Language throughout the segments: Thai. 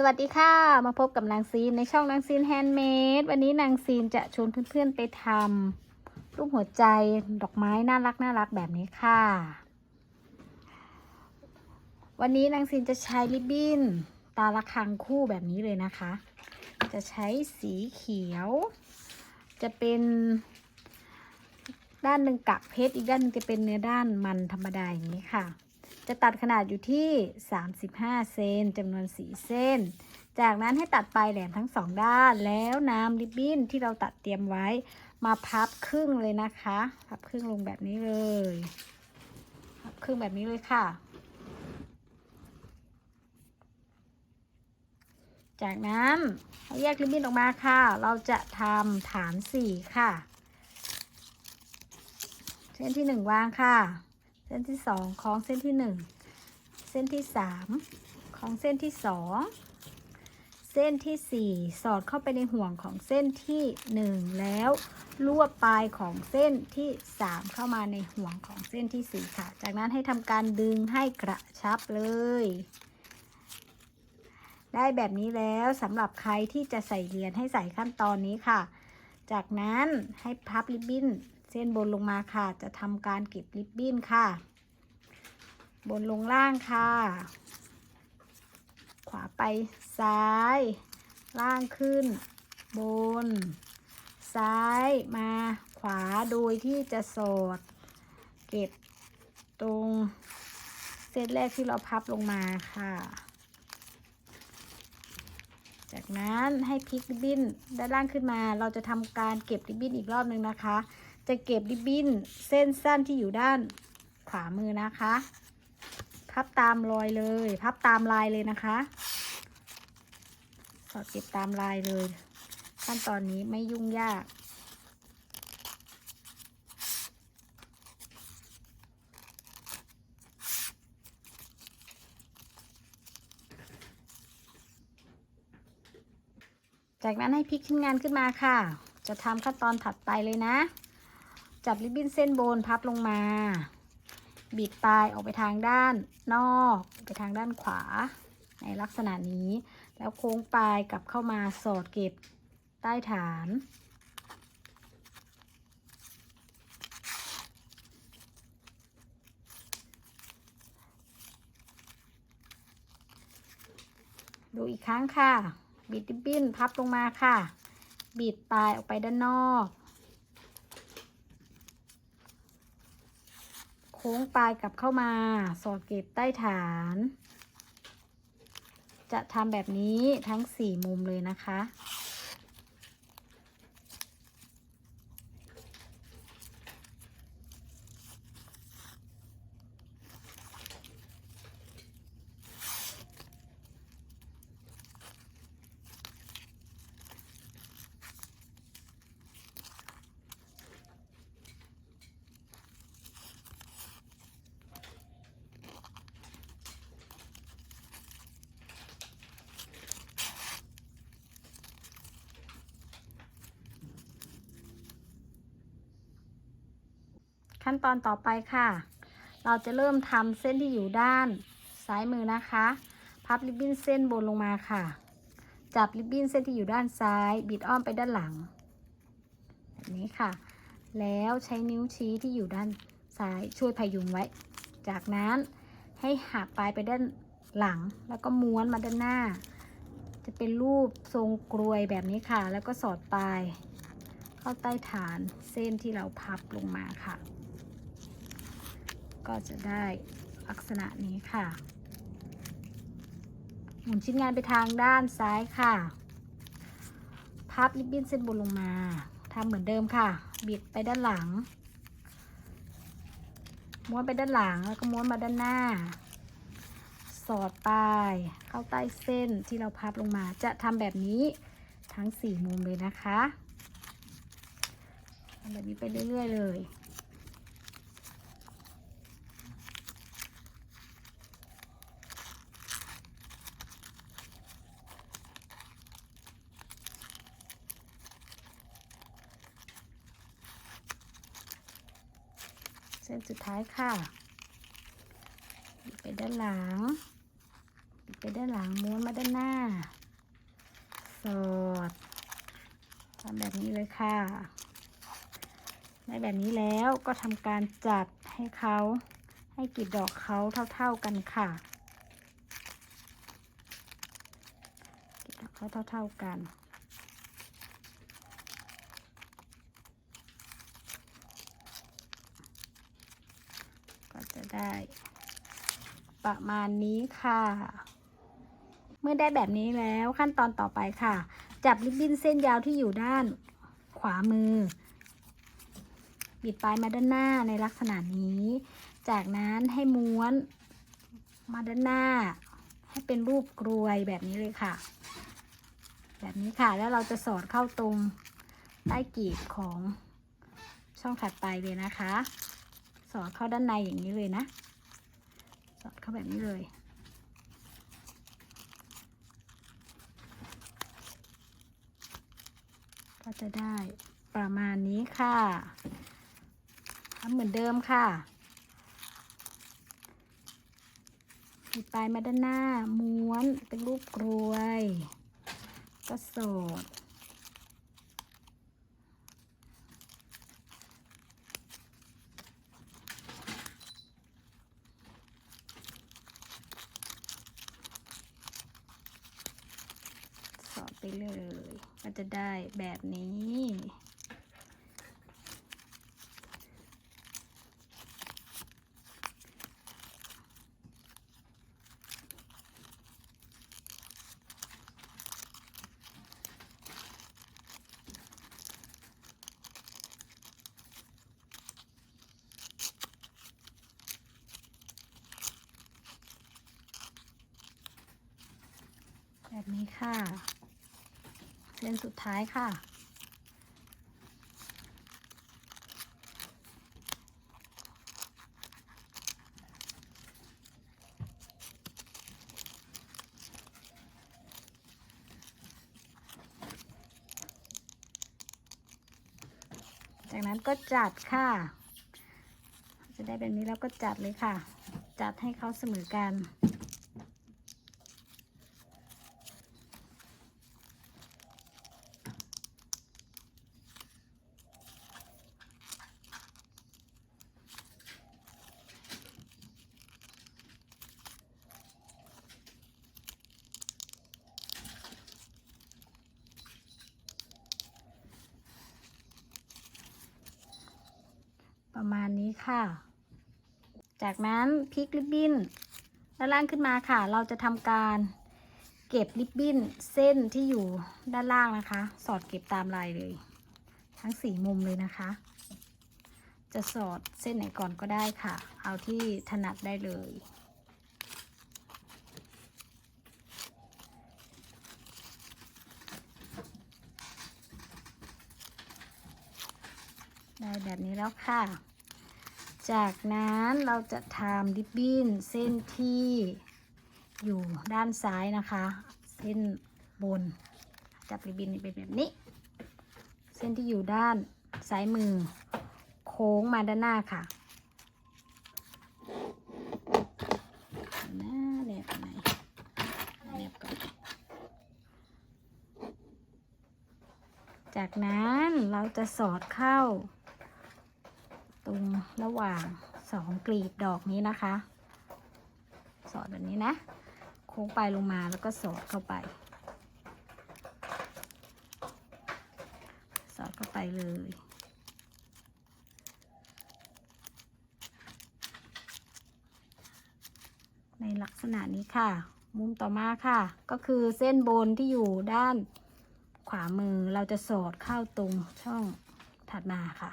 สวัสดีค่ะ มาพบกับนางซีนในช่องนางซีนแฮนด์เมดวันนี้นางซีนจะชวนเพื่อนๆไปทำรูปหัวใจดอกไม้น่ารักน่ารักแบบนี้ค่ะ วันนี้นางซีนจะใช้ริบบิ้นตาละคังคู่แบบนี้เลยนะคะ จะใช้สีเขียว จะเป็นด้านหนึ่งกักเพชรอีกด้านนึงจะเป็นเนื้อด้านมันธรรมดาอย่างนี้ค่ะ จะตัดขนาดอยู่ที่ 35 เซนจำนวน 4 เส้น จากนั้นให้ตัดปลายแหลมทั้งสองด้าน แล้วนำริบบิ้นที่เราตัดเตรียมไว้มาพับครึ่งเลยนะคะ พับครึ่งลงแบบนี้เลย พับครึ่งแบบนี้เลยค่ะ จากนั้นแยกริบบิ้นออกมาค่ะ เราจะทำฐานสี่ค่ะ เส้นที่หนึ่งวางค่ะ เส้นที่สองคล้องเส้นที่หนึ่งเส้นที่สามคล้องเส้นที่สองเส้นที่สี่สอดเข้าไปในห่วงของเส้นที่หนึ่งแล้วลวบปลายของเส้นที่สามเข้ามาในห่วงของเส้นที่สี่ค่ะ จากนั้นให้ทำการดึงให้กระชับเลยได้แบบนี้แล้วสำหรับใครที่จะใส่เหรียญให้ใส่ขั้นตอนนี้ค่ะ จากนั้นให้พับริบบิ้น เส้นบนลงมาค่ะ จะทำการเก็บริบบิ้นค่ะ บนลงล่างค่ะ ขวาไปซ้าย ล่างขึ้น บน ซ้ายมาขวาโดยที่จะสอด เก็บตรงเส้นแรกที่เราพับลงมาค่ะ จากนั้นให้พลิกริบบิ้นด้านล่างขึ้นมา เราจะทำการเก็บริบบิ้นอีกรอบหนึ่งนะคะ จะเก็บริบบิ้นเส้นสั้นที่อยู่ด้านขวามือนะคะ พับตามรอยเลย พับตามลายเลยนะคะสอดเก็บตามลายเลย ขั้นตอนนี้ไม่ยุ่งยากจากนั้นให้พลิกชิ้นงานขึ้นมาค่ะ จะทำขั้นตอนถัดไปเลยนะ จับริบบิ้นเส้นบนพับลงมา บิดปลายออกไปทางด้านนอก ไปทางด้านขวา ในลักษณะนี้ แล้วโค้งปลายกลับเข้ามาสอดเก็บใต้ฐาน ดูอีกครั้งค่ะ บิดริบบิ้นพับลงมาค่ะ บิดปลายออกไปด้านนอก ค้งปลายกลับเข้ามา สอดเก็บใต้ฐาน จะทำแบบนี้ทั้งสี่มุมเลยนะคะ ขั้นตอนต่อไปค่ะ เราจะเริ่มทำเส้นที่อยู่ด้านซ้ายมือนะคะ พับริบบิ้นเส้นบนลงมาค่ะ จับริบบิ้นเส้นที่อยู่ด้านซ้าย บิดอ้อมไปด้านหลังแบบนี้ค่ะ แล้วใช้นิ้วชี้ที่อยู่ด้านซ้ายช่วยพยุงไว้ จากนั้นให้หักปลายไปด้านหลัง แล้วก็ม้วนมาด้านหน้า จะเป็นรูปทรงกรวยแบบนี้ค่ะ แล้วก็สอดปลายเข้าใต้ฐานเส้นที่เราพับลงมาค่ะ ก็จะได้ลักษณะนี้ค่ะ หมุนชิ้นงานไปทางด้านซ้ายค่ะ พับริบบิ้นเส้นบนลงมาทำเหมือนเดิมค่ะ บิดไปด้านหลัง ม้วนไปด้านหลังแล้วก็ม้วนมาด้านหน้า สอดปลายเข้าใต้เส้นที่เราพับลงมา จะทำแบบนี้ทั้งสี่มุมเลยนะคะทำแบบนี้ไปเรื่อยๆเลย ส้นสุดท้ายค่ะไปด้านหลัง ไปด้านหลังม้วนมาด้านหน้า สอดทำแบบนี้เลยค่ะได้แบบนี้แล้วก็ทำการจัดให้เขาให้กลีบดอกเขาเท่า ๆกันค่ะกลีบดอกเขาเท่า ๆกัน ได้ ประมาณนี้ค่ะ เมื่อได้แบบนี้แล้วขั้นตอนต่อไปค่ะ จับริบบิ้นเส้นยาวที่อยู่ด้านขวามือ บิดปลายมาด้านหน้าในลักษณะนี้ จากนั้นให้ม้วนมาด้านหน้า ให้เป็นรูปกรวยแบบนี้เลยค่ะ แบบนี้ค่ะแล้วเราจะสอดเข้าตรงใต้กีบของช่องถัดไปเลยนะคะ สอดเข้าด้านในอย่างนี้เลยนะ สอดเข้าแบบนี้เลย ก็จะได้ประมาณนี้ค่ะทำเหมือนเดิมค่ะปิดปลายมาด้านหน้า ม้วนเป็นรูปกรวย ก็สอด ไปเลย ก็จะได้แบบนี้ แบบนี้ค่ะ เส้นสุดท้ายค่ะ จากนั้นก็จัดค่ะ จะได้แบบนี้แล้วก็จัดเลยค่ะ จัดให้เขาเสมอกัน ประมาณนี้ค่ะ จากนั้นพลิกริบบิ้นด้านล่างขึ้นมาค่ะ เราจะทำการเก็บริบบิ้นเส้นที่อยู่ด้านล่างนะคะ สอดเก็บตามลายเลย ทั้งสี่มุมเลยนะคะ จะสอดเส้นไหนก่อนก็ได้ค่ะ เอาที่ถนัดได้เลยได้แบบนี้แล้วค่ะ จากนั้นเราจะทำริบบิ้นเส้นที่อยู่ด้านซ้ายนะคะ เส้นบน จับริบบิ้นเป็นแบบนี้ เส้นที่อยู่ด้านซ้ายมือ โค้งมาด้านหน้าค่ะหน้าแนบไหนแนบก่อนจากนั้นเราจะสอดเข้า ตรงระหว่างสองกลีบดอกนี้นะคะ สอดแบบนี้นะ โค้งไปลงมาแล้วก็สอดเข้าไป สอดเข้าไปเลยในลักษณะนี้ค่ะ มุมต่อมาค่ะ ก็คือเส้นบนที่อยู่ด้านขวามือเราจะสอดเข้าตรงช่องถัดมาค่ะ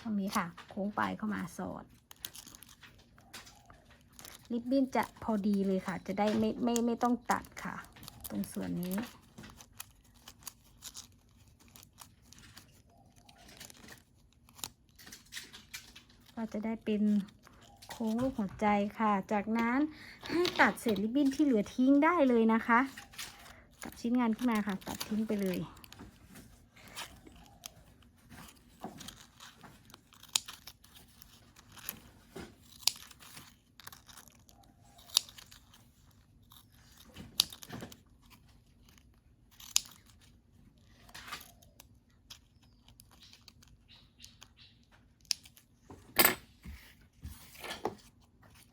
ช่องนี้ค่ะ โค้งปลายเข้ามาสอด ริบบิ้นจะพอดีเลยค่ะ จะได้ไม่ไม่ไม่ต้องตัดค่ะ ตรงส่วนนี้ก็จะได้เป็นโค้งรูปหัวใจค่ะ จากนั้นให้ตัดเศษริบบิ้นที่เหลือทิ้งได้เลยนะคะตัดชิ้นงานขึ้นมาค่ะ ตัดทิ้งไปเลย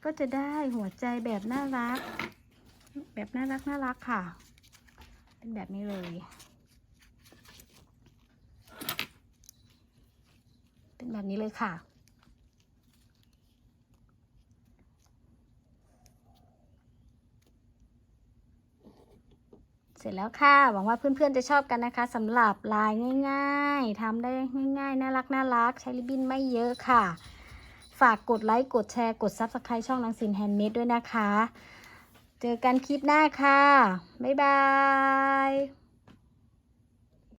ก็จะได้หัวใจแบบน่ารัก แบบน่ารักน่ารักค่ะ เป็นแบบนี้เลย เป็นแบบนี้เลยค่ะเสร็จแล้วค่ะ หวังว่าเพื่อนๆจะชอบกันนะคะสำหรับลายง่ายๆทำได้ง่ายๆ น่ารักน่ารักใช้ริบบิ้นไม่เยอะค่ะ ฝากกดไลค์กดแชร์กด Subscribe ช่องลังสินแฮนด์เมดด้วยนะคะ เจอกันคลิปหน้าค่ะ บ๊ายบาย